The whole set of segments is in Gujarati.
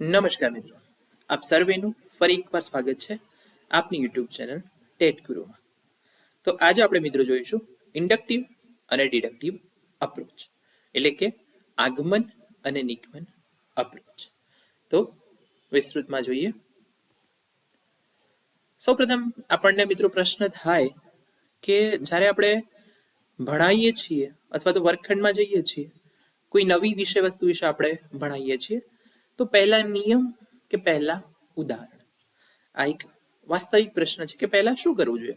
નમસ્કાર મિત્રો. આપ સર્વેનું ફરી એકવાર સ્વાગત છે આપની યુટ્યુબ ચેનલ ટેટ ગુરુમાં. તો આજે આપણે મિત્રો જોઈશું ઇન્ડક્ટિવ અને ડિડક્ટિવ અપ્રોચ, એટલે કે આગમન અને નિગમન અપ્રોચ. તો વિસ્તૃતમાં જોઈએ. સૌપ્રથમ આપણને મિત્રો પ્રશ્ન થાય કે જ્યારે આપણે ભણાવીએ છીએ અથવા તો વર્ગખંડમાં જઈએ છીએ, કોઈ નવી વિષય વસ્તુ વિશે આપણે ભણાવીએ છીએ તો પહેલા નિયમ કે પહેલા ઉદાહરણ? આ એક વાસ્તવિક પ્રશ્ન છે કે પહેલા શું કરવું જોઈએ?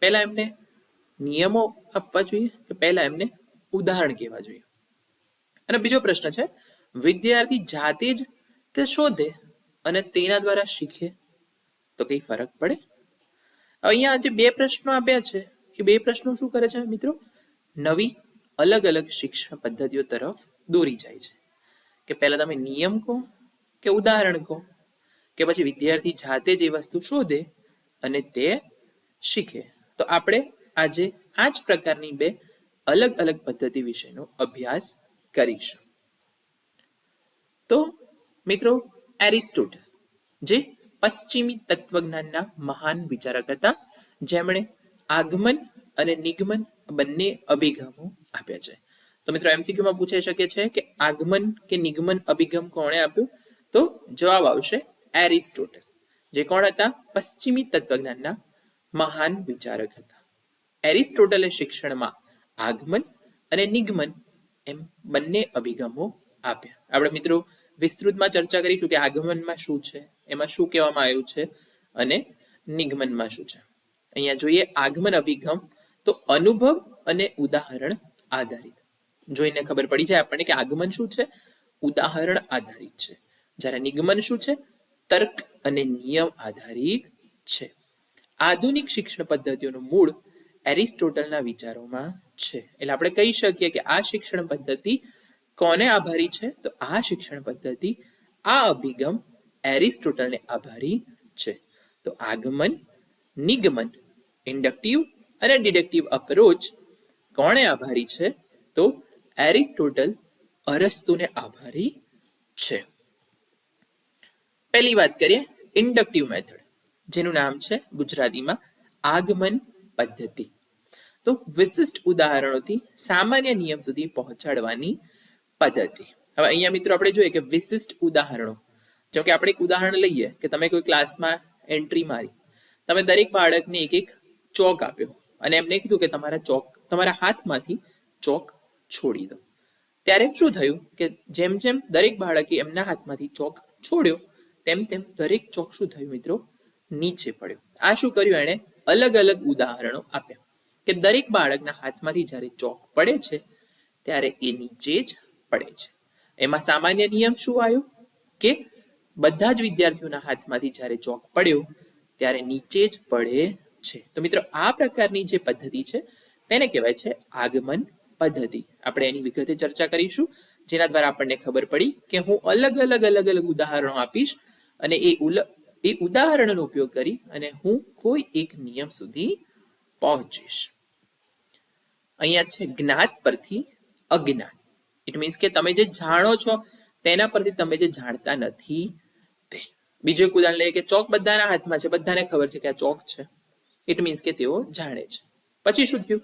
પહેલા એમને નિયમો આપવા જોઈએ કે પહેલા એમને ઉદાહરણ કહેવા જોઈએ? અને બીજો પ્રશ્ન છે, વિદ્યાર્થી જાતે જ તે શોધે અને તેના દ્વારા શીખે તો કઈ ફરક પડે? અહીંયા જે બે પ્રશ્નો આપ્યા છે, એ બે પ્રશ્નો શું કરે છે મિત્રો? નવી અલગ અલગ શિક્ષણ પદ્ધતિઓ તરફ દોરી જાય છે. કે પહેલા તમે નિયમ કહો કે ઉદાહરણ કહો, કે પછી વિદ્યાર્થી જાતે જ એ વસ્તુ શોધે અને તે શીખે. તો આપણે આજે આ જ પ્રકારની બે અલગ અલગ પદ્ધતિ વિશેનો અભ્યાસ કરીશું. તો મિત્રો, એરિસ્ટોટલ, જે પશ્ચિમી તત્વજ્ઞાનના મહાન વિચારક હતા, જેમણે આગમન અને નિગમન બંને અભિગમો આપ્યા છે. તો મિત્રો, એમસીક્યુમાં પૂછાઈ શકે છે કે આગમન કે નિગમન અભિગમ કોણે આપ્યું? તો જવાબ આવશે એરિસ્ટોટલ, જે કોણ હતા? પશ્ચિમી તત્વજ્ઞાનના મહાન વિચારક હતા. એરિસ્ટોટલે શિક્ષણમાં આગમન અને નિગમન એમ બંને અભિગમો આપ્યા. આપણે મિત્રો વિસ્તૃતમાં ચર્ચા કરીશું કે આગમનમાં શું છે, એમાં શું કહેવામાં આવ્યું છે અને નિગમનમાં શું છે. અહીંયા જોઈએ આગમન અભિગમ તો અનુભવ અને ઉદાહરણ આધારિત. જોઈને ખબર પડી જાય આપણને કે આગમન શું છે? ઉદાહરણ આધારિત છે. જ્યારે નિગમન શું છે? તર્ક અને નિયમ આધારિત છે. આધુનિક શિક્ષણ પદ્ધતિઓનું મૂળ એરિસ્ટોટલના વિચારોમાં છે. એટલે આપણે કહી શકીએ કે આ શિક્ષણ પદ્ધતિ કોને આભારી છે? તો આ શિક્ષણ પદ્ધતિ, આ અભિગમ એરિસ્ટોટલને આભારી છે. તો આગમન, નિગમન, ઇન્ડક્ટિવ અને ડિડક્ટિવ અપ્રોચ કોણે આભારી છે? તો એરિસ્ટોટલ અરસ્તુને આભારી છે. પહેલી વાત કરીએ ઇન્ડક્ટિવ મેથડ જેનું નામ છે ગુજરાતીમાં આગમન પદ્ધતિ. તો વિશિષ્ટ ઉદાહરણોથી સામાન્ય નિયમ સુધી પહોંચાડવાની પદ્ધતિ. હવે અહીંયા મિત્રો આપણે જોઈએ કે વિશિષ્ટ ઉદાહરણો. જો કે આપણે એક ઉદાહરણ લઈએ કે તમે કોઈ ક્લાસમાં એન્ટ્રી મારી. તમે દરેક બાળકને એક એક ચોક આપ્યો અને એમને કીધું કે તમારા ચોક, તમારા હાથમાંથી ચોક છોડી દો. ત્યારે શું થયું કે જેમ જેમ દરેક બાળકે એમના હાથમાંથી ચોક છોડ્યો તેમ તેમ દરેક ચોક શું થયું મિત્રો નીચે પડ્યો. આ શું કર્યું એણે? અલગ અલગ ઉદાહરણો આપ્યા કે દરેક બાળકના હાથમાંથી જ્યારે ચોક પડે છે, ત્યારે એ નીચે જ પડે છે. એમાં સામાન્ય નિયમ શું આવ્યો? કે બધા જ વિદ્યાર્થીઓના હાથમાંથી જ્યારે ચોક પડ્યો, ત્યારે નીચે જ પડે છે. તો મિત્રો, આ પ્રકારની જે પદ્ધતિ છે, તેને કહેવાય છે આગમન પદ્ધતિ. આપણે એની વિગતે ચર્ચા કરીશું, જેના દ્વારા આપણને ખબર પડી કે હું અલગ અલગ અલગ અલગ ઉદાહરણો આપીશ અને એ ઉલ, એ ઉદાહરણનો ઉપયોગ કરી અને હું કોઈ એક નિયમ સુધી પહોંચીશ. અહીંયા છે જ્ઞાત પરથી અજ્ઞાત ઇટ મીન્સ કે તમે જે જાણો છો, તેના પરથી તમે જે જાણતા નથી તે. બીજું એક ઉદાહરણ લઈએ કે ચોક બધાના હાથમાં છે, બધાને ખબર છે કે આ ચોક છે. ઇટ મીન્સ કે તેઓ જાણે છે. પછી શું થયું?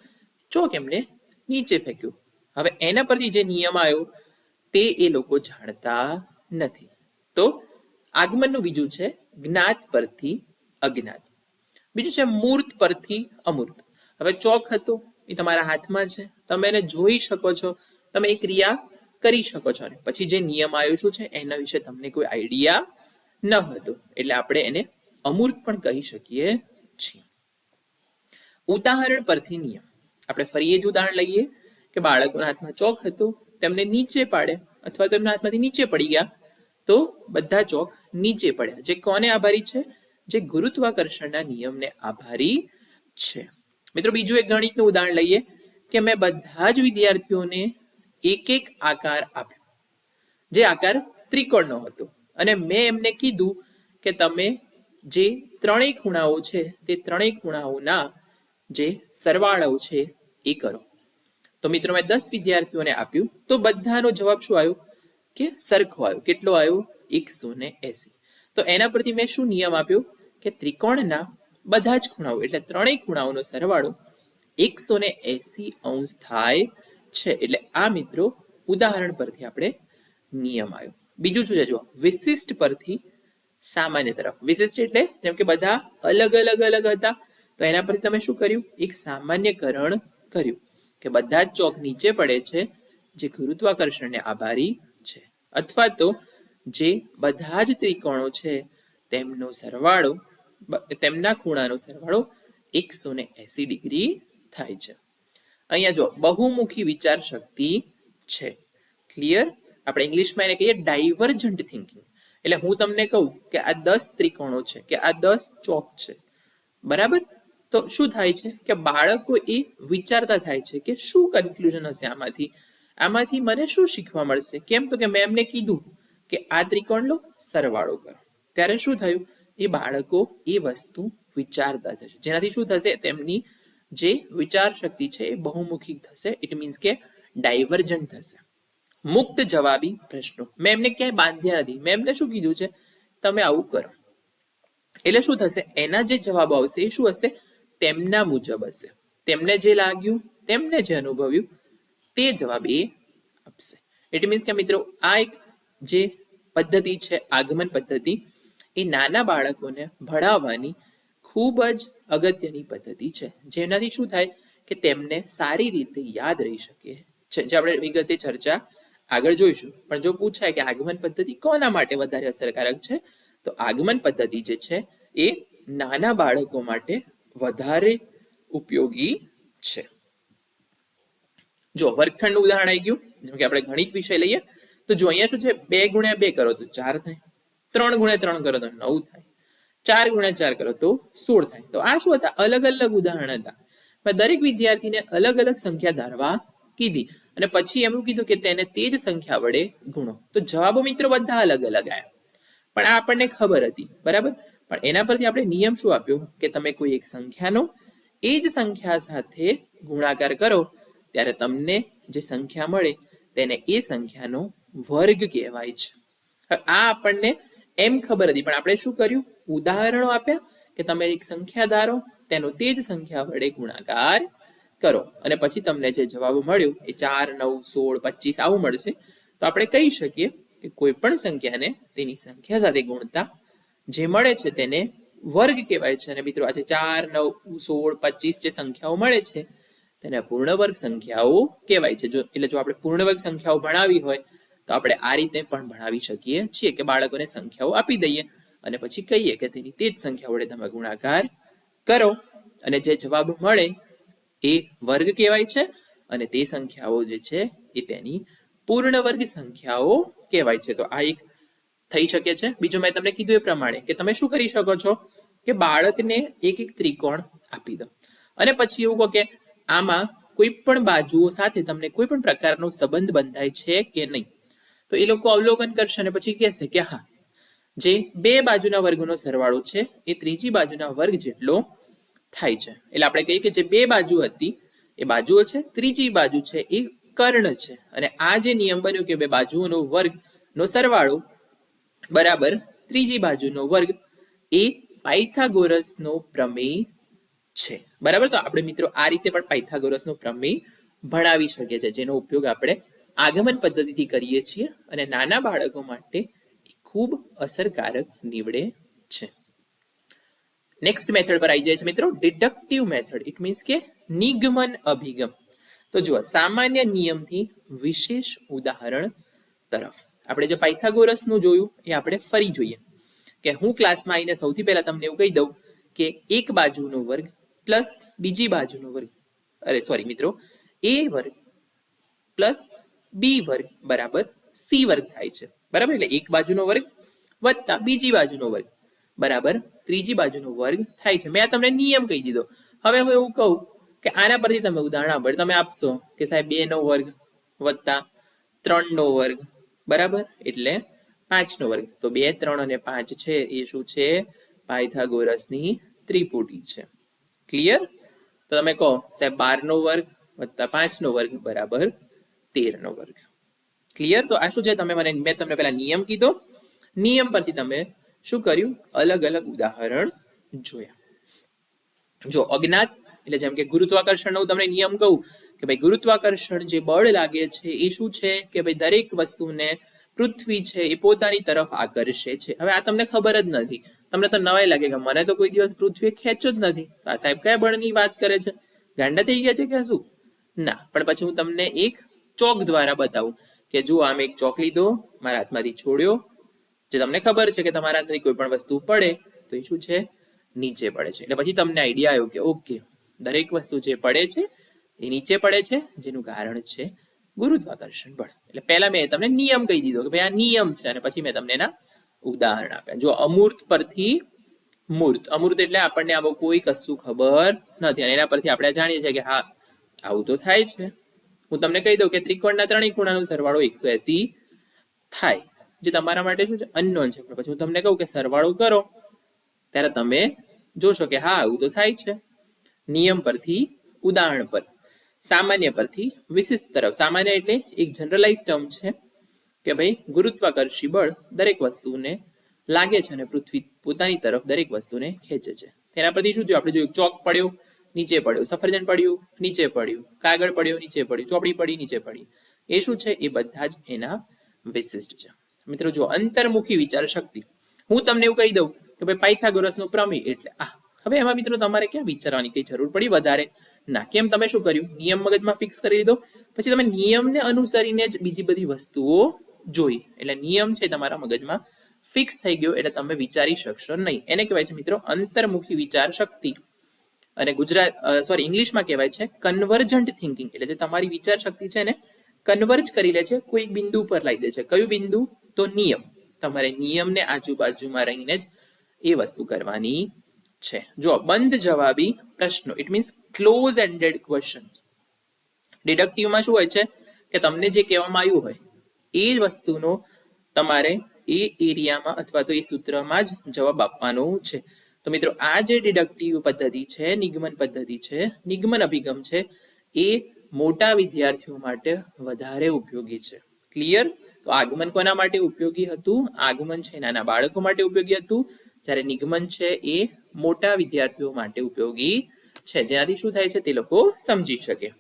ચોક એમને નીચે ફેંક્યું. હવે એના પરથી જે નિયમ આવ્યો, તે એ લોકો જાણતા નથી. તો આગમનનું બીજું છે જ્ઞાત પરથી અજ્ઞાત. બીજું છે મૂર્ત પરથી અમૂર્ત. હવે ચોક હતો, એ તમારા હાથમાં છે. તમે એને જોઈ શકો છો, તમે એ ક્રિયા કરી શકો છો. પછી જે નિયમ આવ્યો શું છે, એના વિશે તમને કોઈ આઈડિયા ન હતો. એટલે આપણે એને અમૂર્ત પણ કહી શકીએ છીએ. ઉદાહરણ પરથી નિયમ. આપણે ફરી એ જ ઉદાહરણ લઈએ કે બાળકોના હાથમાં ચોક હતો, તેમને નીચે પાડે, અથવા તેમના હાથમાંથી નીચે પડી ગયા તો બધા ચોક નીચે પડ્યા. જે કોને આભારી છે? જે ગુરુત્વાકર્ષણના નિયમને આભારી છે. મિત્રો, બીજું એક ગણિતનું ઉદાહરણ લઈએ કે મેં બધા જ વિદ્યાર્થીઓને એક એક આકાર આપ્યો. જે આકાર ત્રિકોણનો હતો. અને મેં એમને કીધું કે તમે જે ત્રણેય ખૂણાઓ છે, તે ત્રણેય ખૂણાઓના જે સરવાળાઓ છે, એ કરો. તો મિત્રો, મેં દસ વિદ્યાર્થીઓને આપ્યું. તો બધાનો જવાબ શું આવ્યો? કે સરખો આવ્યો? કેટલો આવ્યો? એકસો ને એસી. તો એના પરથી મેં શું નિયમ આપ્યો? કે ત્રિકોણના બધા જ ખૂણાઓ, એટલે ત્રણેય ખૂણાઓનો સરવાળો એકસો ને એસી અંશ થાય છે. એટલે આ મિત્રો ઉદાહરણ પરથી આપણે નિયમ આવ્યો. બીજું છે જુઓ. વિશિષ્ટ પરથી સામાન્ય તરફ. વિશિષ્ટ એટલે જેમ કે બધા અલગ અલગ અલગ હતા. તો એના પરથી તમે શું કર્યું? એક સામાન્યકરણ કર્યું કે બધા જ ચોક નીચે પડે છે. જે ગુરુત્વાકર્ષણને આભારી અથવા તો જે બધા જ ત્રિકોણો છે, તેમનો સરવાળો તેમના ખૂણાનો સરવાળો એકસો ને એસી ડિગ્રી થાય છે. અહીંયા જો બહુમુખી વિચાર શક્તિ છે. ક્લિયર આપણે ઇંગ્લિશમાં એને કહીએ ડાયવર્જન્ટ થિંકિંગ. એટલે હું તમને કહું કે આ દસ ત્રિકોણો છે, કે આ દસ ચોક છે. બરાબર? તો શું થાય છે? કે બાળકો એ વિચારતા થાય છે કે શું કન્ક્લુઝન હશે આમાંથી? આમાંથી મને શું શીખવા મળશે? કેમ તો કે મેં એમને કીધું કે આ ત્રિકોણ લો, સરવાળો કરો. ત્યારે શું થયું? એ બાળકો એ વસ્તુ વિચારતા થશે. જેનાથી શું થશે? તેમની જે વિચાર શક્તિ છે એ બહુમુખી થશે. ઇટ મીન્સ કે ડાયવર્જન્ટ થશે. મુક્ત જવાબી પ્રશ્નો. મેં એમને ક્યાંય બાંધ્યા નથી. મેં એમને શું કીધું છે? તમે આવું કરો. એટલે શું થશે? એના જે જવાબો આવશે એ શું હશે? તેમના મુજબ હશે. તેમને જે લાગ્યું, તેમને જે અનુભવ્યું તે જવાબ એ આપશે. ઇટ મીન્સ કે મિત્રો, આ એક જે પદ્ધતિ છે, આગમન પદ્ધતિ, એ નાના બાળકોને ભણાવવાની ખૂબ જ અગત્યની પદ્ધતિ છે. જેનાથી શું થાય કે તેમને સારી રીતે યાદ રહી શકે. છે, જે આપણે વિગતે ચર્ચા આગળ જોઈશું. પણ જો પૂછાય કે આગમન પદ્ધતિ કોના માટે વધારે અસરકારક છે, તો આગમન પદ્ધતિ જે છે, એ નાના બાળકો માટે વધારે ઉપયોગી છે. જો વર્ગખંડનું ઉદાહરણ આવી ગયું, જેમ કે આપણે ગણિત વિષય લઈએ, તો જો અહીંયા શું છે? બે ગુણ્યા બે કરો તો ચાર થાય. ત્રણ ગુણ્યા ત્રણ કરો તો નવ થાય. ચાર ગુણ્યા ચાર કરો તો સોળ થાય. તો આ શું હતા? અલગ અલગ ઉદાહરણ હતા. પણ દરેક વિદ્યાર્થીને અલગ અલગ સંખ્યા ધારવા કીધી. અને પછી એમનું કીધું કે તેને તે જ સંખ્યા વડે ગુણો. તો જવાબો મિત્રો બધા અલગ અલગ આવ્યા પણ આ આપણને ખબર હતી. બરાબર? પણ એના પરથી આપણે નિયમ શું આપ્યો? કે તમે કોઈ એક સંખ્યાનો એ જ સંખ્યા સાથે ગુણાકાર કરો ત્યારે તમને જે સંખ્યા મળે તેને એ સંખ્યાનો વર્ગ કહેવાય છે. આ આપણને એમ ખબર હતી, પણ આપણે શું કર્યું? ઉદાહરણો આપ્યા કે તમે એક સંખ્યા ધારો, તેનો તે જ સંખ્યા વડે ગુણાકાર કરો. અને પછી તમને જે જવાબ મળ્યો, એ ચાર, નવ, સોળ, પચીસ આવું મળશે. તો આપણે કહી શકીએ કે કોઈ પણ સંખ્યાને તેની સંખ્યા સાથે ગુણતા જે મળે છે તેને વર્ગ કહેવાય છે. અને મિત્રો, આજે ચાર, નવ, સોળ, પચીસ જે સંખ્યાઓ મળે છે તેને પૂર્ણવર્ગ સંખ્યાઓ કહેવાય છે. જો, એટલે જો આપણે પૂર્ણવર્ગ સંખ્યાઓ ભણાવી હોય, તો આપણે આ રીતે પણ ભણાવી શકીએ છીએ કે બાળકોને સંખ્યાઓ આપી દઈએ અને પછી કહીએ કે તેની તે જ સંખ્યા વડે તમે ગુણાકાર કરો અને જે જવાબ મળે એ વર્ગ કહેવાય છે અને તે સંખ્યાઓ જે છે એ તેની પૂર્ણ વર્ગ સંખ્યાઓ કહેવાય છે. તો આ એક થઈ શકે છે. બીજું મેં તમને કીધું એ પ્રમાણે કે તમે શું કરી શકો છો? કે બાળકને એક એક ત્રિકોણ આપી દો. અને પછી એવું કહો કે આમાં કોઈ પણ બાજુઓ સાથે તમને કોઈ પણ પ્રકારનો સંબંધ બંધાય છે કે નહીં? તો એ લોકો અવલોકન કરશે અને પછી કહેશે કે હા, જે બે બાજુના વર્ગનો સરવાળો છે, એ ત્રીજી બાજુના વર્ગ જેટલો થાય છે. એટલે આપણે કહીએ કે જે બે બાજુ હતી, એ બાજુઓ છે, ત્રીજી બાજુ છે, એ કર્ણ છે. અને આ જે નિયમ બન્યો કે બે બાજુઓનો વર્ગનો સરવાળો બરાબર ત્રીજી બાજુનો વર્ગ એ પાયથાગોરસનો પ્રમેય છે. બરાબર? તો આપણે મિત્રો આ રીતે પણ પાયથાગોરસનો પ્રમેય ભણાવી શકીએ છીએ, જેનો ઉપયોગ આપણે આગમન પદ્ધતિથી કરીએ છીએ અને નાના બાળકો માટે ખૂબ અસરકારક નીવડે છે. નેક્સ્ટ મેથડ પર આવી જાય છે મિત્રો ડિડક્ટિવ મેથડ ઇટ મીન્સ કે નિગમન અભિગમ. તો જુઓ, સામાન્ય નિયમથી વિશેષ ઉદાહરણ તરફ. આપણે જે પાયથાગોરસનું જોયું, એ આપણે ફરી જોઈએ. કે હું ક્લાસમાં આવીને સૌથી પહેલા તમને એવું કહી દઉં કે એક બાજુનો વર્ગ પ્લસ બીજી બાજુનો વર્ગ. અરે સોરી મિત્રો. એ વર્ગ પ્લસ બી વર્ગ બરાબર સી વર્ગ થાય છે. બરાબર? એટલે એક બાજુનો વર્ગ વત્તા બીજી બાજુનો વર્ગ બરાબર ત્રીજી બાજુનો વર્ગ થાય છે. મેં આ તમને નિયમ કહી દીધો. હવે હું એવું કહું કે આના પરથી તમે ઉદાહરણ આપો તમે આપશો કે સાહેબ, બે નો વર્ગ વત્તા ત્રણ નો વર્ગ બરાબર? એટલે પાંચ નો વર્ગ. તો બે, ત્રણ અને પાંચ છે. એ શું છે? પાયથાગોરસની ત્રિપુટી છે. ક્લિયર તો તમે કહો, સાહેબ બાર નો વર્ગ વત્તા પાંચ નો વર્ગ બરાબર તેર નો વર્ગ. ક્લિયર તો આ શું છે? તમે મને, મેં તમને પેલા નિયમ કીધો. નિયમ પરથી તમે શું કર્યું? અલગ અલગ ઉદાહરણ જોયા. જો, અજ્ઞાત, એટલે જેમ કે ગુરુત્વાકર્ષણનો હું તમને નિયમ કહું, કે ભાઈ ગુરુત્વાકર્ષણ જે બળ લાગે છે એ શું છે? કે ભાઈ દરેક વસ્તુને પૃથ્વી છે એ પોતાની તરફ આકર્ષે છે. હવે આ તમને ખબર જ નથી. તમને તો નવાઈ લાગે કે મને તો કોઈ દિવસ પૃથ્વીએ ખેંચ્યો જ નથી. તો આ સાહેબ કયા બળની વાત કરે છે? ગાંડા થઈ ગયા છે કે શું? ના, પણ પછી હું તમને એક ચોક દ્વારા બતાવું કે જુઓ, આમ એક ચોક લીધો, મારા હાથમાંથી છોડ્યો. જે તમને ખબર છે કે તમારા હાથમાંથી કોઈ પણ વસ્તુ પડે, તો એ શું છે? નીચે પડે છે. એટલે પછી તમને આઈડિયા આવ્યો કે ઓકે, દરેક વસ્તુ જે પડે છે, એ નીચે પડે છે, જેનું કારણ છે ગુરુત્વાકર્ષણ બળ એટલે પહેલા મેં તમને નિયમ કહી દીધો કે ભાઈ આ નિયમ છે અને પછી મેં તમને એના ઉદાહરણ આપ્યા. જો અમૂર્ત પરથી મૂર્ત, અમૂર્ત એટલે આપણને આવો કોઈ કશું ખબર નથી અને એના પરથી આપણે જાણીએ છીએ કે હા, આવું તો થાય છે હું તમને કહી દઉં કે ત્રિકોણના ત્રણેય ખૂણાનો સરવાળો એકસો એસી થાય, જે તમારા માટે શું છે? અનનોન છે. પણ પછી હું તમને કહું કે સરવાળો કરો, ત્યારે તમે જોશો કે હા, આવું તો થાય છે નિયમ પરથી ઉદાહરણ પર. સામાન્ય પરથી વિશિષ્ટ તરફ. સામાન્ય એટલે એક જનરલાઇઝ ટર્મ છે કે ભાઈ ગુરુત્વાકર્ષી બળ દરેક વસ્તુને લાગે છે અને પૃથ્વી પોતાની તરફ દરેક વસ્તુને ખેંચે છે. તેના પરથી શું થયું? આપણે જોયું, ચોક પડ્યો, નીચે પડ્યો. સફરજન પડ્યું, નીચે પડ્યું. કાગળ પડ્યો, નીચે પડ્યું. ચોપડી પડી, નીચે પડી. એ શું છે? એ બધા જ એના વિશિષ્ટ છે. મિત્રો, જો અંતર્મુખી વિચાર શક્તિ, હું તમને એવું કહી દઉં કે ભાઈ પાયથાગોરસનો પ્રમેય એટલે આ હવે એમાં મિત્રો તમારે ક્યાં વિચારવાની કઈ જરૂર પડી? વધારે ના, કેમ તમે શું કર્યું? નિયમ મગજમાં ફિક્સ કરી લીધો? પછી તમે નિયમને અનુસરીને જ બીજી બધી વસ્તુઓ જોઈ. એટલે નિયમ છે તમારા મગજમાં ફિક્સ થઈ ગયો એટલે તમે વિચારી શકશો નહીં. એને કહેવાય છે મિત્રો અંતર્મુખી વિચાર શક્તિ. અને ગુજરાત સોરી ઇંગ્લિશમાં કહેવાય છે કન્વર્જન્ટ થિંકિંગ એટલે જે તમારી વિચાર શક્તિ છે ને કન્વર્જ કરી લે છે કોઈ બિંદુ પર લાવી દે છે. કયું બિંદુ? તો નિયમ. તમારે નિયમને આજુબાજુમાં રહીને જ એ વસ્તુ કરવાની છે. જો બંધ જવાબી પ્રશ્નો. It means close ended question ડિડક્ટિવમાં શું હોય છે? કે તમને જે કહેવામાં આવ્યું હોય, એ વસ્તુનો તમારે એ એરિયામાં અથવા તો એ સૂત્રમાં જ જવાબ આપવાનો છે. તો મિત્રો, આ જે ડિડક્ટિવ પદ્ધતિ છે, નિગમન પદ્ધતિ છે, નિગમન અભિગમ છે, એ મોટા વિદ્યાર્થીઓ માટે વધારે ઉપયોગી છે. ક્લિયર તો આગમન કોના માટે ઉપયોગી હતું? આગમન છે નાના બાળકો માટે ઉપયોગી હતું. જ્યારે નિગમન છે એ મોટા વિદ્યાર્થીઓ માટે ઉપયોગી છે. જેનાથી શું થાય છે? તે લોકો સમજી શકે.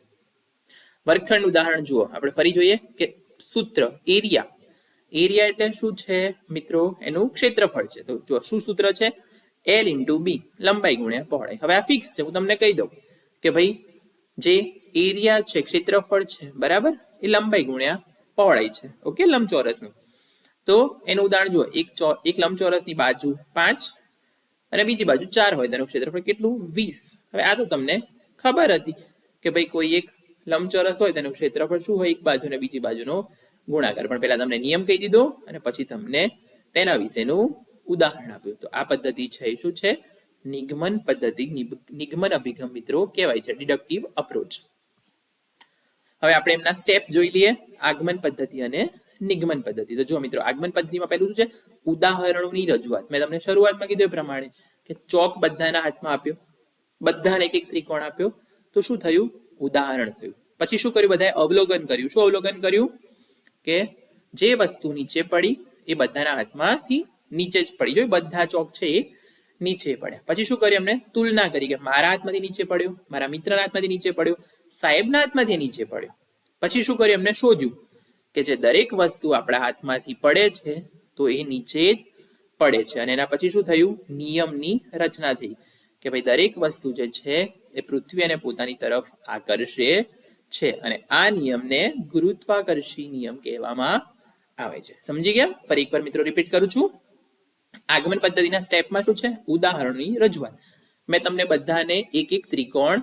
વર્ગખંડ ઉદાહરણ જુઓ. આપણે ફરી જોઈએ કે સૂત્ર, એરિયા. એરિયા એટલે શું છે મિત્રો? એનું ક્ષેત્રફળ છે. તો જો શું સૂત્ર છે? એલ ઇન્ટુ બી લંબાઈ ગુણ્યા પહોળાઈ. હવે આ ફિક્સ છે. હું તમને કહી દઉં કે ભાઈ, જે એરિયા છે, ક્ષેત્રફળ છે, બરાબર? એ લંબાઈ ગુણ્યા પહોળાઈ છે. ઓકે? લંબચોરસનું. તો એનું ઉદાહરણ જુઓ. એક એક લંબચોરસની બાજુ પાંચ અને બીજી બાજુ ચાર હોય તેનું ક્ષેત્રફળ કેટલું? વીસ. હવે આ તો તમને ખબર હતી કે ભાઈ કોઈ એક લંબચોરસ હોય તેનું ક્ષેત્રફળ શું હોય એક બાજુ અને બીજી બાજુનો ગુણાકાર. પણ પહેલા તમને નિયમ કહી દીધો અને પછી તમને તેના વિશેનું ઉદાહરણ આપ્યું. તો આ પદ્ધતિ છે શું છે? નિગમન પદ્ધતિ નિગમન અભિગમ મિત્રો કહેવાય છે. ડિડક્ટિવ અપ્રોચ હવે આપણે એમના સ્ટેપ્સ જોઈ લઈએ. આગમન પદ્ધતિ અને નિગમન પદ્ધતિ. તો જો મિત્રો આગમન પદ્ધતિમાં પહેલું શું છે? ઉદાહરણોની રજૂઆત. મેં તમને શરૂઆતમાં કીધું એ પ્રમાણે કે ચોક બધાના હાથમાં આપ્યો. બધાને એક એક ત્રિકોણ આપ્યો. તો શું થયું? ઉદાહરણ થયું. પછી શું કર્યું? બધાએ અવલોકન કર્યું. શું અવલોકન કર્યું? કે જે વસ્તુ નીચે પડી એ બધાના હાથમાંથી નીચે જ પડી. જો બધા ચોક છે એ નીચે પડ્યા. પછી શું કર્યું એમને તુલના કરી કે મારા હાથમાંથી નીચે પડ્યો, મારા મિત્રના હાથમાંથી નીચે પડ્યો, સાહેબના હાથમાંથી નીચે પડ્યો. પછી શું કર્યું? એમને શોધ્યું કે જે દરેક વસ્તુ આપણા હાથમાંથી પડે છે તો એ નીચે જ પડે છે. અને એના પછી શું થયું? નિયમની રચના થઈ કે ભાઈ દરેક વસ્તુ જે છે એ પૃથ્વી અને પોતાની તરફ આકર્ષે છે. અને આ નિયમને ગુરુત્વાકર્ષી નિયમ કહેવામાં આવે છે. સમજી ગયા? ફરી એકવાર મિત્રો રિપીટ કરું છું. આગમન પદ્ધતિના સ્ટેપમાં શું છે? ઉદાહરણની રજૂઆત. મેં તમને બધાને એક એક ત્રિકોણ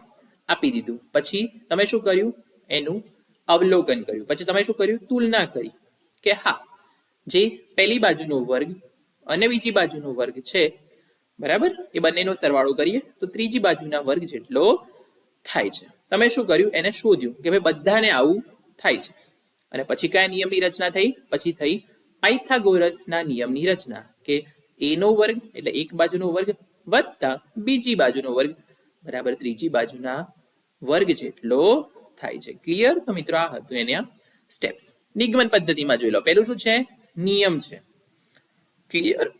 આપી દીધું. પછી તમે શું કર્યું? એનું અવલોકન કર્યું. પછી તમે શું કર્યું? તુલના કરી કે હા જે પહેલી બાજુનો વર્ગ અને બીજી બાજુનો વર્ગ છે. બરાબર? એ બંનેનો સરવાળો કરીએ તો ત્રીજી બાજુના વર્ગ જેટલો થાય છે. તમે શું કર્યું? એને શોધ્યું કે ભાઈ બધાને આવું થાય છે. અને પછી કયા નિયમની રચના થઈ? પછી થઈ પાયથાગોરસના નિયમની રચના કે એનો વર્ગ એટલે એક બાજુનો વર્ગ વત્તા બીજી બાજુનો વર્ગ. બરાબર? ત્રીજી બાજુના વર્ગ જેટલો થાય છે. ક્લિયર તો મિત્રો આ હતું એના સ્ટેપ્સ નિગમન પદ્ધતિમાં જોઈ લો. પહેલું શું છે? નિયમ છે. ક્લિયર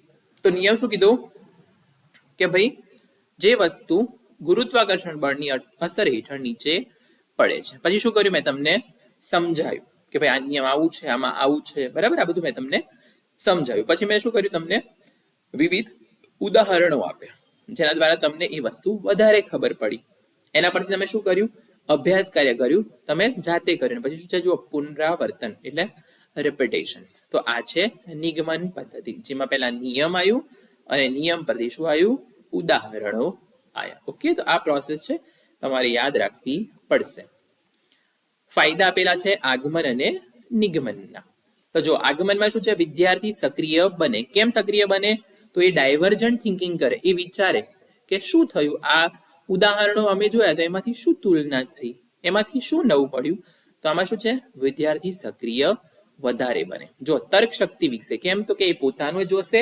તો નિયમ શું કીધું? કે ભાઈ, જે વસ્તુ ગુરુત્વાકર્ષણ બળની અસર હેઠળ નીચે પડે છે. પછી શું કર્યું મેં તમને સમજાયું કે ભાઈ આ નિયમ આવું છે, આમાં આવું છે. બરાબર? આ બધું મેં તમને સમજાવ્યું પછી મેં શું કર્યું તમને? વિવિધ ઉદાહરણો આપ્યા. જેના દ્વારા તમને એ વસ્તુ વધારે ખબર પડી. એના પરથી તમે શું કર્યું? અભ્યાસ કાર્ય કર્યું. તમે જાતે કર્યું પછી શું છે? જુઓ, પુનરાવર્તન. એટલે રિપીટેશન્સ તો આ છે નિગમન પદ્ધતિ, જેમાં પહેલા નિયમ આવ્યું અને નિયમ પરથી શું આવ્યું? ઉદાહરણો આવ્યા. ઓકે તો આ પ્રોસેસ છે, તમારે યાદ રાખવી પડશે. ફાયદા આપેલા છે આગમન અને નિગમનના. તો જો આગમનમાં શું છે? વિદ્યાર્થી સક્રિય બને. કેમ સક્રિય બને? તો એ ડાયવર્જન્ટ થિંકિંગ કરે, એ વિચારે કે શું થયું? આ ઉદાહરણો અમે જોયા તો એમાંથી શું તુલના થઈ? એમાંથી શું નવું પડ્યું? તો આમાં શું છે? વિદ્યાર્થી સક્રિય વધારે બને. જો તર્ક શક્તિ વિકસે કેમ તો કે એ પોતાનું જોશે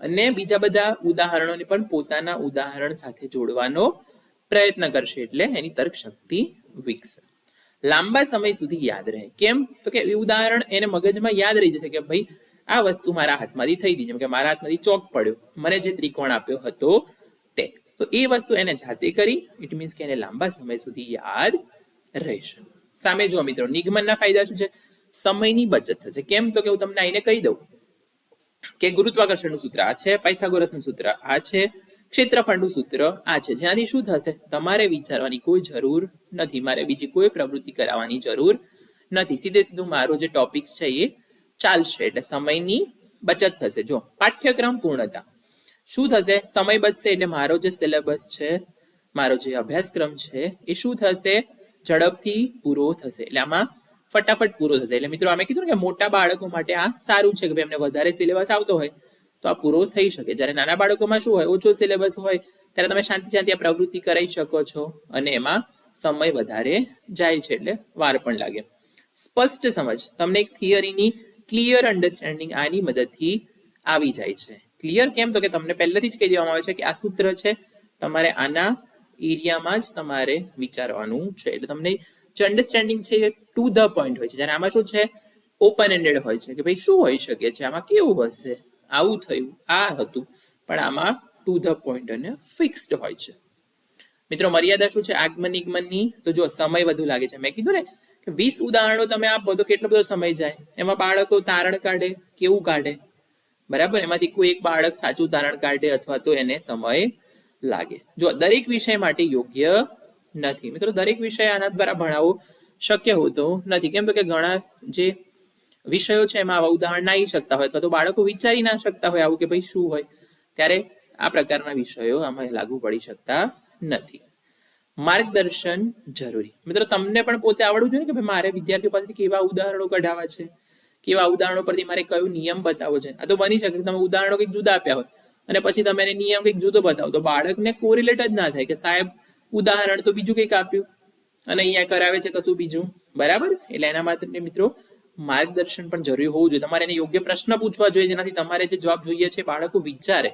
અને બીજા બધા ઉદાહરણોને પણ પોતાના ઉદાહરણ સાથે જોડવાનો પ્રયત્ન કરશે, એટલે એની તર્ક શક્તિ વિકસે. લાંબા સમય સુધી યાદ રહે. કેમ? તો કે એ ઉદાહરણ એને મગજમાં યાદ રહી જશે કે ભાઈ, આ વસ્તુ મારા હાથમાંથી થઈ ગઈ. જેમ કે મારા હાથમાંથી ચોક પડ્યો. મને જે ત્રિકોણ આપ્યો હતો તે. તો એ વસ્તુ એને જાતે કરી. ઇટ મીન્સ કે એને લાંબા સમય સુધી યાદ રહેશે. સામે જુઓ મિત્રો, નિગમનના ફાયદા શું છે? સમયની બચત થશે. કેમ? તો કે હું તમને આઈને કહી દઉં કે ગુરુત્વાકર્ષણનું સૂત્ર આ છે, પાયથાગોરસનું સૂત્ર આ છે, ક્ષેત્રફળનું સૂત્ર આ છે. જેનાથી શું થશે? તમારે વિચારવાની કોઈ જરૂર નથી. મારે બીજી કોઈ પ્રવૃત્તિ કરાવવાની જરૂર નથી. સીધે સીધું મારો જે ટોપિક છે એ ચાલશે. એટલે સમયની બચત થશે. જો, પાઠ્યક્રમ પૂર્ણતા. શું થશે? સમય બચશે એટલે મારો જે સિલેબસ છે, મારો જે અભ્યાસક્રમ છે, એ શું થશે? ઝડપથી પૂરો થશે. એટલે આમાં ફટાફટ પૂરો થશે એટલે મિત્રો, અમે કીધું કે મોટા બાળકો માટે આ સારું છે કે ભાઈ એમને વધારે સિલેબસ આવતો હોય, તો આ પૂરો થઈ શકે. જ્યારે નાના બાળકોમાં શું હોય, ઓછો સિલેબસ હોય, ત્યારે તમે શાંતિ શાંતિ આ પ્રવૃત્તિ કરાવી શકો છો અને એમાં સમય વધારે જાય છે એટલે વાર પણ લાગે. સ્પષ્ટ સમજ, તમને એક થિયરીની ક્લિયર અન્ડરસ્ટેન્ડિંગ આની મદદથી આવી જાય છે. ક્લિયર કેમ? તો કે તમને પહેલેથી જ કહી દેવામાં આવે છે કે આ સૂત્ર છે, તમારે આના એરિયામાં જ તમારે વિચારવાનું છે. એટલે તમને જે અન્ડરસ્ટેન્ડિંગ છે એ ટુ ધ પોઈન્ટ હોય છે. જ્યારે આમાં શું છે? ઓપન એન્ડેડ હોય છે કે ભાઈ શું હોઈ શકે છે? આમાં કેવું હશે? આવું થયું, આ હતું. પણ આમાં ટુ ધ પોઈન્ટ અને ફિક્સ્ડ હોય છે. મિત્રો, મર્યાદા શું છે? આગમન નિગમનની તો જો સમય વધુ લાગે છે. મેં કીધું ને કે વીસ ઉદાહરણો તમે આપો તો કેટલો બધો સમય જાય. એમાં બાળકો તારણ કાઢે, કેવું કાઢે? બરાબર? એમાંથી કોઈ એક બાળક સાચું તારણ કાઢે અથવા તો એને સમય લાગે. જો દરેક વિષય માટે યોગ્ય નથી. મિત્રો, દરેક વિષય આના દ્વારા ભણાવવો શક્ય હોતો નથી. કેમ કે ઘણા જે વિષયો છે એમાં આવા ઉદાહરણ ના આવી શકતા હોય અથવા તો બાળકો વિચારી ના શકતા હોય આવું કે ભાઈ શું હોય. ત્યારે આ પ્રકારના વિષયો આમાં લાગુ પડી શકતા નથી. માર્ગદર્શન જરૂરી. મિત્રો, તમને પણ પોતે આવડવું જોઈએ કે ભાઈ મારે વિદ્યાર્થીઓ પાસેથી કેવા ઉદાહરણો કઢાવવા છે? કેવા ઉદાહરણો પરથી મારે કયો નિયમ બતાવવો છે? આ તો બની શકે તમે ઉદાહરણો કંઈક જુદા આપ્યા હોય અને પછી તમે એને નિયમ કંઈક જુદો બતાવો. તો બાળકને કોરિલેટ જ ના થાય કે સાહેબ ઉદાહરણ તો બીજું કંઈક આપ્યું. અને અહીંયા કરાવે છે કશું બીજું. બરાબર? એટલે એના માટે મિત્રો માર્ગદર્શન પણ જરૂરી હોવું જોઈએ. તમારે એને યોગ્ય પ્રશ્ન પૂછવા જોઈએ, જેનાથી તમારે જે જવાબ જોઈએ છે બાળકો વિચારે.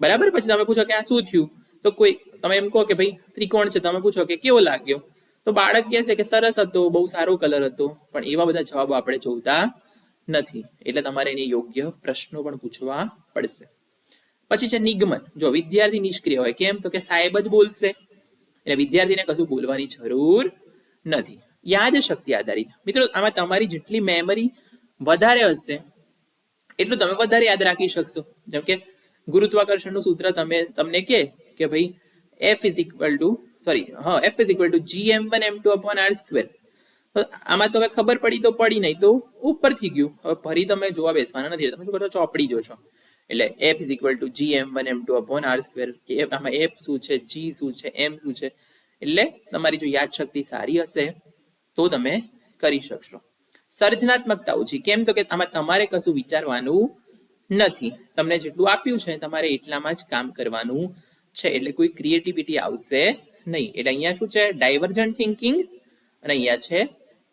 બરાબર? પછી તમે પૂછો કે આ શું થયું? તો કોઈ, તમે એમ કહો કે ભાઈ ત્રિકોણ છે. તમે પૂછો કે કેવો લાગ્યો? તો બાળક કહે છે કે સરસ હતો, બહુ સારો કલર હતો. પણ એવા બધા જવાબો આપણે જોતા નથી. એટલે તમારે એને યોગ્ય પ્રશ્નો પણ પૂછવા પડશે. પછી છે નિગમન. જો વિદ્યાર્થી નિષ્ક્રિય હોય, કેમ? તો કે સાહેબ જ બોલશે. એટલે વિદ્યાર્થીને કશું બોલવાની જરૂર નથી. યાદ શક્તિ આધારિત. મિત્રો, આમાં તમારી જેટલી મેમરી વધારે હશે, એટલું તમે વધારે યાદ રાખી શકશો. જેમ કે ગુરુત્વાકર્ષણનું સૂત્ર તમે, તમને કે કે ભાઈ F is equal to sorry હા F is equal to G M one M two upon R square આમાં તો હવે ખબર પડી તો પડી નહીં, તો ઉપરથી ગયું. હવે ફરી તમે જોવા બેસવાના નથી. તમે શું કરો ચોપડી જો છો એટલે F is equal to G M one M two upon R square આમાં એફ શું છે જી શું છે એમ શું છે, એટલે તમારી જો યાદશક્તિ સારી હશે, તો તમે કરી શકશો. સર્જનાત્મકતા ઓછી કેમ તો કે આમાં તમારે કશું વિચારવાનું નથી. તમને જેટલું આપ્યું છે, તમારે એટલામાં જ કામ કરવાનું છે, એટલે કોઈ ક્રિએટિવિટી આવશે નહીં. એટલે અહીંયા શું છે ડાયવર્જન્ટ થિંકિંગ અને અહીંયા છે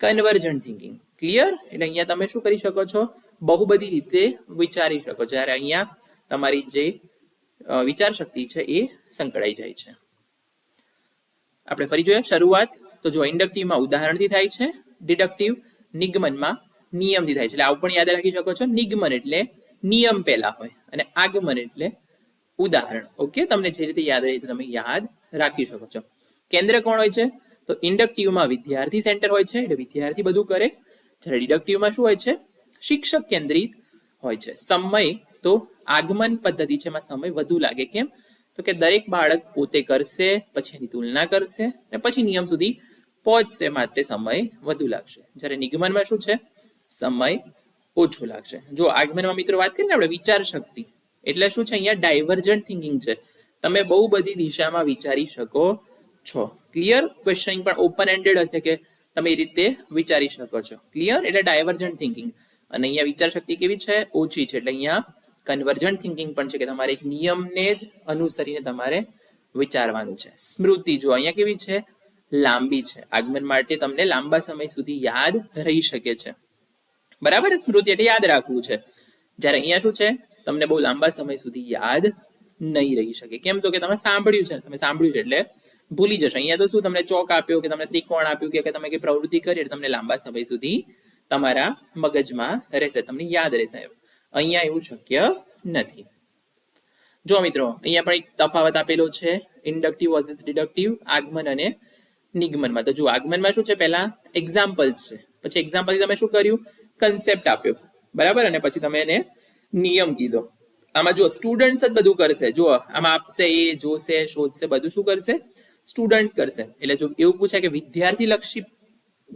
કન્વર્જન્ટ થિંકિંગ ક્લિયર એટલે અહીંયા તમે શું કરી શકો છો બહુ બધી રીતે વિચારી શકો. જ્યારે અહીંયા તમારી જે વિચાર શક્તિ છે એ સંકળાઈ જાય છે. આપણે ફરી જોઈએ શરૂઆત, તો જો ઇન્ડક્ટિવમાં ઉદાહરણથી થાય છે, ડિડક્ટિવ નિગમનમાં નિયમથી થાય છે. એટલે આવું પણ યાદ રાખી શકો છો, નિગમન એટલે નિયમ પહેલા હોય અને આગમન એટલે ઉદાહરણ. ઓકે? તમને જે રીતે યાદ રહી તમે યાદ રાખી શકો છો. કેન્દ્ર કોણ હોય છે? તો ઇન્ડક્ટિવમાં વિદ્યાર્થી સેન્ટર હોય છે. એટલે વિદ્યાર્થી બધું કરે. જ્યારે ડિડક્ટિવમાં શું હોય છે? શિક્ષક કેન્દ્રિત હોય છે. સમય તો આગમન પદ્ધતિ છે, એમાં સમય વધુ લાગે. કેમ? તો કે દરેક બાળક પોતે કરશે, પછી એની તુલના કરશે અને પછી નિયમ સુધી પહોંચશે માટે સમય વધુ લાગશે. જ્યારે નિગમનમાં શું છે? સમય ઓછો લાગશે. જો આગમનમાં મિત્રો વાત કરીએ ને આપણે વિચાર શક્તિ, એટલે શું છે? અહીંયા ડાયવર્જન્ટ થિંકિંગ છે. તમે બહુ બધી દિશામાં વિચારી શકો છો. ક્લિયર ક્વેશ્ચનિંગ પણ ઓપન એન્ડેડ હશે કે તમે એ રીતે વિચારી શકો છો. ક્લિયર એટલે ડાયવર્જન્ટ થિંકિંગ અને અહીંયા વિચાર શક્તિ કેવી છે? ઓછી છે. એટલે અહીંયા કન્વર્જન્ટ થિંકિંગ પણ છે કે તમારે એક નિયમને જ અનુસરીને તમારે વિચારવાનું છે. સ્મૃતિ, જો અહીંયા કેવી છે? લાંબી છે. આગમન માટે તમને લાંબા સમય સુધી યાદ રહી શકે છે. બરાબર સ્મૃતિ? એટલે યાદ રાખવું છે. જ્યારે અહીંયા શું છે? તમને બહુ લાંબા સમય સુધી યાદ નહીં રહી શકે. કેમ તો કે તમે સાંભળ્યું છે. તમે સાંભળ્યું છે એટલે ભૂલી જશો. અહીંયા તો શું? તમને ચોક આપ્યો કે તમને ત્રિકોણ આપ્યું કે તમે કઈ પ્રવૃત્તિ કરી તમને લાંબા સમય સુધી તમારા મગજમાં રહેશે. તમને યાદ રહેશે. અહીંયા એવું શક્ય નથી. જો મિત્રો, અહીંયા પણ એક તફાવત આપેલો છે. ઇન્ડક્ટિવ વર્સિસ ડિડક્ટિવ આગમન અને નિગમનમાં. તો જો આગમનમાં શું છે? પહેલા એક્ઝામ્પલ્સ છે. પછી એક્ઝામ્પલ તમે શું કર્યું? કન્સેપ્ટ આપ્યો. બરાબર? અને પછી તમે એને નિયમ કીધો. આમાં જો સ્ટુડન્ટ્સ જ બધું કરશે. જો આમાં આપશે એ, જોશે, શોધશે, બધું શું કરશે? સ્ટુડન્ટ કરશે. એટલે જો એવું પૂછાય કે વિદ્યાર્થી લક્ષી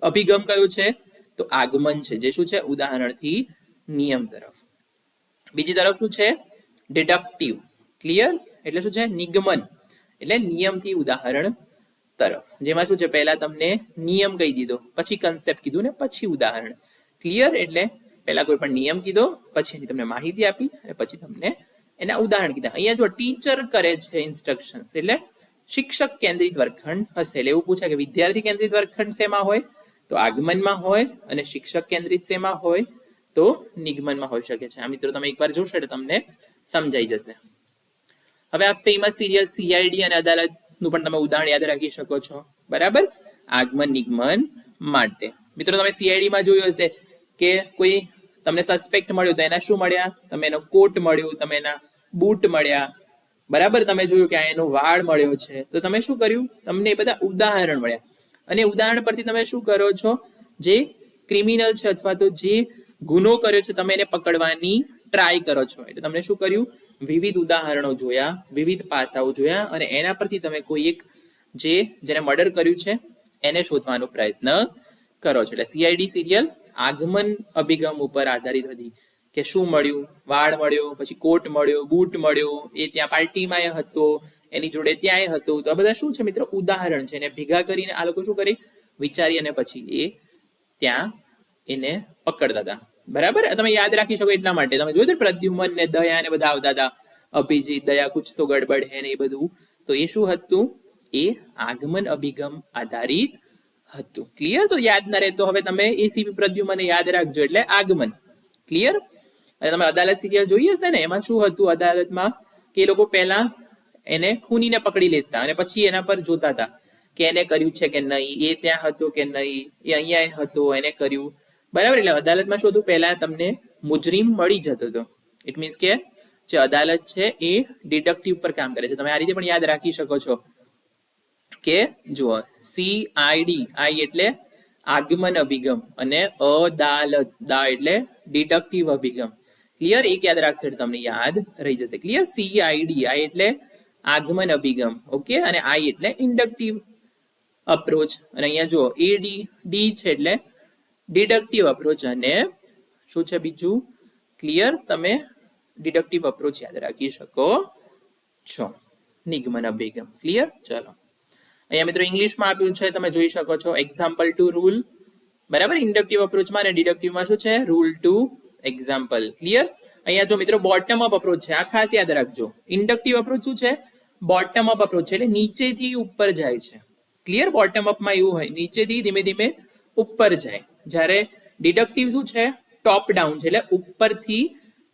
અભિગમ કયો છે? તો આગમન છે, જે શું છે? ઉદાહરણથી નિયમ તરફ. બીજી તરફ શું છે? ડિડક્ટિવ ક્લિયર એટલે શું છે? નિગમન. એટલે નિયમથી ઉદાહરણ તરફ. જેમાં શું છે? પહેલા તમને નિયમ કહી દીધો, પછી કન્સેપ્ટ કીધું ને પછી ઉદાહરણ. ક્લિયર એટલે પહેલા કોઈ પણ નિયમ કીધો પછી એની તમને માહિતી આપી અને પછી તમને એના ઉદાહરણ કીધા. અહીંયા જો ટીચર કરે છે ઇન્સ્ટ્રક્શન્સ એટલે શિક્ષક કેન્દ્રિત વર્ગખંડ હશે. એટલે એવું પૂછે કે વિદ્યાર્થી કેન્દ્રિત વર્ગખંડ શેમાં હોય? તો આગમનમાં હોય અને શિક્ષક કેન્દ્રિત શેમાં હોય તો નિગમનમાં હોઈ શકે છે. આ મિત્રો તમે એકવાર જોશો એટલે તમને સમજાઈ જશે. હવે આ ફેમસ સિરિયલ સીઆઈડી અને અદાલતનું પણ તમે ઉદાહરણ યાદ રાખી શકો છો. બરાબર? આગમન, નિગમન માટે. મિત્રો, તમે સીઆઈડી માં જોયું હશે કે કોઈ તમને સસ્પેક્ટ મળ્યો તો એના શું મળ્યા? તમે એનો કોટ મળ્યો, તમે એના બૂટ મળ્યા. બરાબર? તમે જોયું કે આ એનો વાળ મળ્યો છે. તો તમે શું કર્યું? તમને એ બધા ઉદાહરણ મળ્યા. અને ઉદાહરણ પરથી તમે શું કરો છો? જે ક્રિમિનલ છે અથવા તો જે ગુનો કર્યો છે, તમે એને પકડવાની ટ્રાય કરો છો. એટલે તમને શું કર્યું? વિવિધ ઉદાહરણો જોયા, વિવિધ પાસાઓ જોયા અને એના પરથી તમે કોઈ એક જે જેને મર્ડર કર્યું છે, એને શોધવાનો પ્રયત્ન કરો છો. એટલે સીઆઈડી સિરિયલ આગમન અભિગમ ઉપર આધારિત હતી કે શું મળ્યું? વાળ મળ્યો, પછી કોટ મળ્યો, બૂટ મળ્યો, એ ત્યાં પાર્ટીમાં એ હતો એની જોડે ત્યાં એ તો આ બધા શું છે મિત્રો? ઉદાહરણ છે. એને ભેગા કરીને આ લોકો શું કરી? વિચારી અને પછી એ ત્યાં એને પકડતા હતા. બરાબર? તમે યાદ રાખી શકો એટલા માટે. તમે જોયું પ્રદ્યુમન ને દયા ને બધા આવતા હતા? અભિજીત, દયા, કુછ તો ગડબડ હે ને એ બધું. તો એ શું હતું? એ આગમન અભિગમ આધારિત હતું. ક્લિયર તો યાદ ના રહે તો હવે તમે એસીપી પ્રદ્યુમને યાદ રાખજો એટલે આગમન. ક્લિયર અને તમે અદાલત સિરિયલ જોઈ હશે ને? એમાં શું હતું અદાલતમાં? કે એ લોકો પહેલા એને ખૂનીને પકડી લેતા અને પછી એના પર જોતા હતા કે એને કર્યું છે કે નહીં, એ ત્યાં હતો કે નહીં, એ અહીંયા હતો, એને કર્યું. બરાબર, એટલે અદાલતમાં શું હતું? પહેલા તમને મુજરીમ મળી જતો હતો. ઇટ મીન્સ કે જે અદાલત છે એ ડિડક્ટિવ પર કામ કરે છે. તમે આ રીતે પણ યાદ રાખી શકો છો કે જુઓ સી આઈ ડી આઈ એટલે આગમન અભિગમ અને અદાલત, દા એટલે ડિડક્ટિવ અભિગમ. ક્લિયર એક યાદ રાખશે તમને યાદ રહી જશે. Clear C I D I એટલે આગમન અભિગમ, ઓકે? અને આઈ એટલે ઇન્ડક્ટિવ અપ્રોચ અને અહીંયા જો એ ડી ડી છે એટલે ડિડક્ટિવ અપ્રોચ અને શું છે બીજું? ક્લિયર તમે ડિડક્ટિવ અપ્રોચ યાદ રાખી શકો છો. નિગમન અભિગમ. ક્લિયર ચલો. અહીંયા મિત્રો ઇંગ્લિશમાં આપ્યું છે, તમે જોઈ શકો છો. એક્ઝામ્પલ ટુ રૂલ બરાબર? ઇન્ડક્ટિવ અપ્રોચમાં અને ડિડક્ટિવમાં શું છે? રૂલ ટુ એક્ઝામ્પલ ક્લિયર અહીંયા જો મિત્રો બોટમ અપ અપ્રોચ છે, આ ખાસ યાદ રાખજો. ઇન્ડક્ટિવ અપ્રોચ શું છે? બોટમ અપ અપ્રોચ છે એટલે નીચેથી ઉપર જાય છે. ક્લિયર બોટમ અપમાં એવું હોય, નીચેથી ધીમે ધીમે ઉપર જાય. જ્યારે ડિડક્ટિવ શું છે? ટોપ ડાઉન છે, એટલે ઉપરથી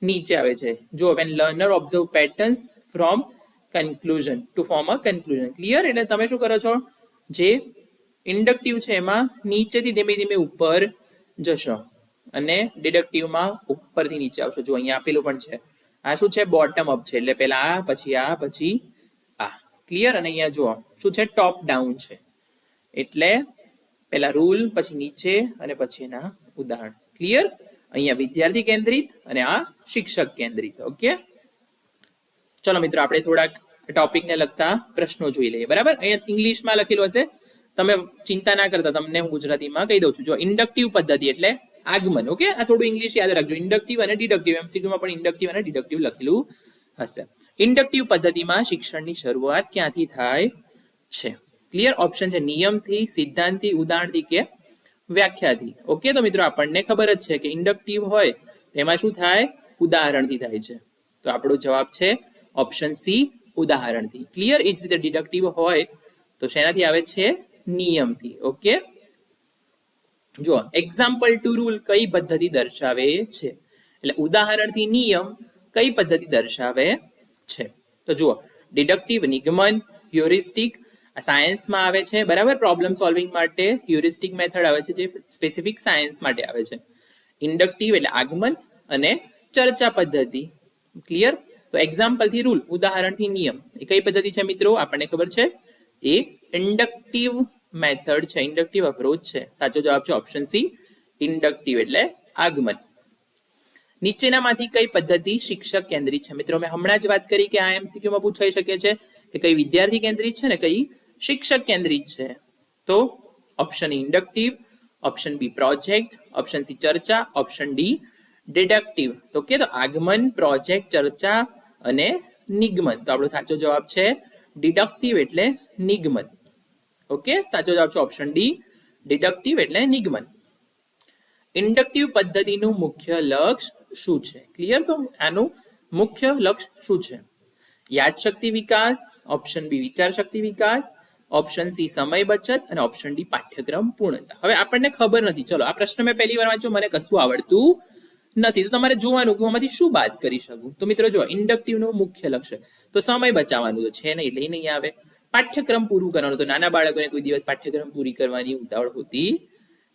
નીચે આવે છે. જો when learner observe patterns from conclusion to form a conclusion clear એટલે તમે શું કરો છો? જે ઇન્ડક્ટિવ છે, એમાં નીચેથી ધીમે ધીમે ઉપર જશો. અને ડિડક્ટિવમાં ઉપરથી નીચે આવશો. જો અહીંયા આપેલું પણ છે. આ શું છે? બોટમ અપ છે. એટલે પહેલા આ, પછી આ પછી આ. ક્લિયર અને અહીંયા જુઓ. શું છે? ટોપ ડાઉન છે. એટલે પહેલા રૂલ પછી નીચે, અને પછી એના ઉદાહરણ. ક્લિયર અહીંયા વિદ્યાર્થી કેન્દ્રિત અને આ શિક્ષક કેન્દ્રિત. ઓકે ચલો મિત્રો, આપણે થોડાક ટોપિકને લગતા પ્રશ્નો જોઈ લઈએ. બરાબર? અહીંયા ઇંગ્લિશમાં લખેલું હશે. તમે ચિંતા ના કરતા. તમને હું ગુજરાતીમાં કહી દઉં છું. જો ઇન્ડક્ટિવ પદ્ધતિ એટલે આગમન ઓકે આ થોડું ઇંગ્લિશ યાદ રાખજો. ઇન્ડક્ટિવ અને ડિડક્ટિવ એમસીક્યુમાં પણ ઇન્ડક્ટિવ અને ડિડક્ટિવ લખેલું હશે. ઇન્ડક્ટિવ પદ્ધતિમાં શિક્ષણની શરૂઆત ક્યાંથી થાય છે? ક્લિયર ઓપ્શન છે નિયમથી, સિદ્ધાંતથી ઉદાહરણથી કે વ્યાખ્યાથી. ઓકે તો મિત્રો આપણને ખબર જ છે કે ઇન્ડક્ટિવ હોય, તેમાં શું થાય? ઉદાહરણથી થાય છે. તો આપણો જવાબ છે ઓપ્શન સી ઉદાહરણથી. ક્લિયર એ જ રીતે ડિડક્ટિવ હોય, તો શેનાથી આવે છે? નિયમથી. ઓકે જો એક્ઝામ્પલ ટુ રૂલ કઈ પદ્ધતિ દર્શાવે છે? એટલે ઉદાહરણથી નિયમ કઈ પદ્ધતિ દર્શાવે છે? તો જુઓ ડિડક્ટિવ નિગમન હ્યુરિસ્ટિક સાયન્સમાં આવે છે, બરાબર? પ્રોબ્લેમ સોલ્વિંગ માટે હ્યુરિસ્ટિક મેથડ આવે છે, જે સ્પેસિફિક સાયન્સ માટે આવે છે. ઇન્ડક્ટિવ એટલે આગમન અને ચર્ચા પદ્ધતિ. ક્લિયર તો એક્ઝામ્પલથી રૂલ ઉદાહરણથી નિયમ. એ કઈ પદ્ધતિ છે મિત્રો? આપણને ખબર છે? એ ઇન્ડક્ટિવ મેથડ છે ઇન્ડક્ટિવ અપ્રોચ છે. સાચો જવાબ છે ઓપ્શન સી ઇન્ડક્ટિવ એટલે આગમન. નીચેનામાંથી કઈ પદ્ધતિ શિક્ષક કેન્દ્રિત છે? મિત્રો, મેં હમણાં જ વાત કરી કે આ એમસીક્યુમાં પૂછાઈ શકે છે કે કઈ વિદ્યાર્થી કેન્દ્રિત છે ને કઈ શિક્ષક કેન્દ્રિત છે? તો option inductive option B project option C ચર્ચા ઓપ્શન ડી ડિડક્ટિવ તો કે તો આગમન પ્રોજેક્ટ ચર્ચા અને નિગમન. તો આપણો સાચો જવાબ છે ડિડક્ટિવ એટલે નિગમન. ઓકે, સાચો જવાબ છે ઓપ્શન ડી ડિડક્ટિવ એટલે નિગમન. ઇન્ડક્ટિવ પદ્ધતિનું મુખ્ય લક્ષ્ય શું છે? ક્લિયર તો? આનું મુખ્ય લક્ષ્ય શું છે? યાદશક્તિ વિકાસ ઓપ્શન બી વિચાર શક્તિ વિકાસ ઓપ્શન સી સમય બચત, અને ઓપ્શન ડી પાઠ્યક્રમ પૂર્ણતા. હવે આપણને ખબર નથી. ચલો, આ પ્રશ્ન મેં પહેલી વાર વાંચ્યો, મને કશું આવડતું નથી. તો તમારે જોવાનું કે હું આમાંથી શું બાદ કરી શકું? તો મિત્રો જો ઇન્ડક્ટિવનું મુખ્ય લક્ષ્ય તો સમય બચાવવાનું તો છે નહીં, એટલે એ નહીં આવે. પાઠ્યક્રમ પૂરું કરવાનું. તો નાના બાળકોને કોઈ દિવસ પાઠ્યક્રમ પૂરી કરવાની ઉતાવળ હોતી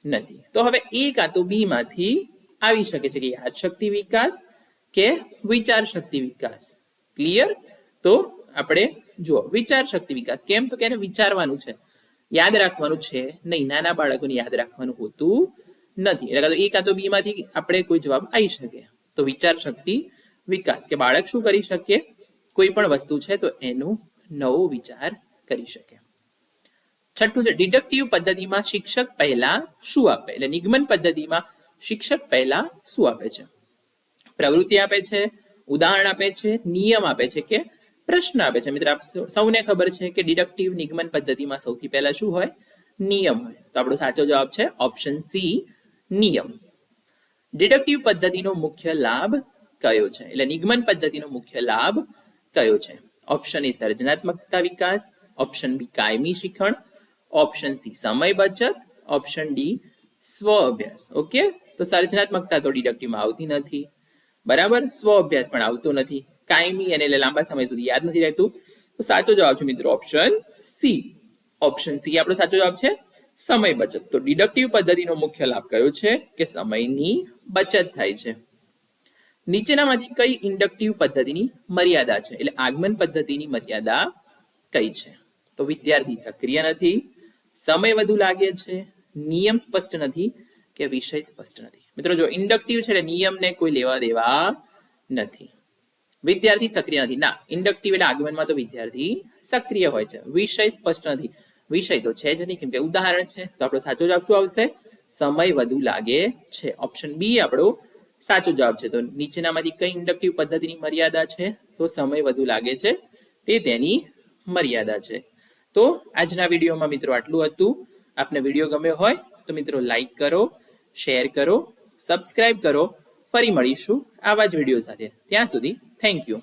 નથી. તો હવે એ કાં તો બી માંથી આવી શકે છે કે યાદશક્તિ વિકાસ કે વિચાર શક્તિ વિકાસ. ક્લિયર તો આપણે જુઓ, વિચાર શક્તિ વિકાસ. કેમ? તો કે એને વિચારવાનું છે. યાદ રાખવાનું છે. નહીં, નાના બાળકોને યાદ રાખવાનું હોતું નથી. એટલે તો એ કાં તો બી માંથી આપણે કોઈ જવાબ આવી શકે. તો વિચાર શક્તિ વિકાસ. કે બાળક શું કરી શકે? કોઈ પણ વસ્તુ છે તો એનો નવો વિચાર કરી શકે. છઠ્ઠું છે ડિડક્ટિવ પદ્ધતિમાં શિક્ષક પહેલા શું આપે? એટલે નિગમન પદ્ધતિમાં શિક્ષક પહેલા શું આપે છે? પ્રવૃત્તિ આપે છે, ઉદાહરણ આપે છે, નિયમ આપે છે કે પ્રશ્ન આપે છે. મિત્ર, આપ સૌને ખબર છે કે ડિડક્ટિવ નિગમન પદ્ધતિમાં સૌથી પહેલા શું હોય? નિયમ હોય. તો આપણો સાચો જવાબ છે ઓપ્શન સી નિયમ. ડિડક્ટિવ પદ્ધતિનો મુખ્ય લાભ કયો છે? એટલે નિગમન પદ્ધતિનો મુખ્ય લાભ કયો છે? ઓપ્શન એ સર્જનાત્મકતા વિકાસ. ઓપ્શન બી કાયમી શિક્ષણ ઓપ્શન સી સમય બચત. ઓપ્શન ડી સ્વ અભ્યાસ. ઓકે તો સર્જનાત્મકતા તો ડિડક્ટિવમાં આવતી નથી. બરાબર? સ્વ અભ્યાસ પણ આવતો નથી. કાયમી અને લાંબા સમય સુધી યાદ નથી રહેતું. તો સાચો જવાબ છે મિત્રો ઓપ્શન સી ઓપ્શન સી આપણો સાચો જવાબ છે સમય બચત. તો ડિડક્ટિવ પદ્ધતિનો મુખ્ય લાભ કયો છે? કે સમયની બચત થાય છે. નીચેનામાંથી કઈ ઇન્ડક્ટિવ પદ્ધતિની મર્યાદા છે? એટલે આગમન પદ્ધતિની મર્યાદા કઈ છે? તો વિદ્યાર્થી સક્રિય નથી, સમય વધુ લાગે છે, નિયમ સ્પષ્ટ નથી કે વિષય સ્પષ્ટ નથી. મિત્રો, જો ઇન્ડક્ટિવ છે એટલે નિયમને કોઈ લેવા દેવા નથી. વિદ્યાર્થી સક્રિય નથી. ના ઇન્ડક્ટિવ એટલે આગમનમાં તો વિદ્યાર્થી સક્રિય હોય છે. વિષય સ્પષ્ટ નથી. વિષય તો છે જ નહીં, કેમ કે ઉદાહરણ છે, તો આપણો સાચો જવાબ શું આવશે? સમય વધુ લાગે છે. ઓપ્શન બી આપણો સાચો જવાબ છે. તો નીચેનામાંથી કઈ ઇન્ડક્ટિવ પદ્ધતિની મર્યાદા છે? તો સમય વધુ લાગે છે. તે તેની મર્યાદા છે. તો આજના વિડીયોમાં મિત્રો આટલું હતું. આપને વીડિયો ગમ્યો હોય તો મિત્રો લાઈક કરો, શેર કરો સબસ્ક્રાઈબ કરો. ફરી મળીશું આવા જ વીડિયો સાથે. ત્યાં સુધી થેન્ક યુ.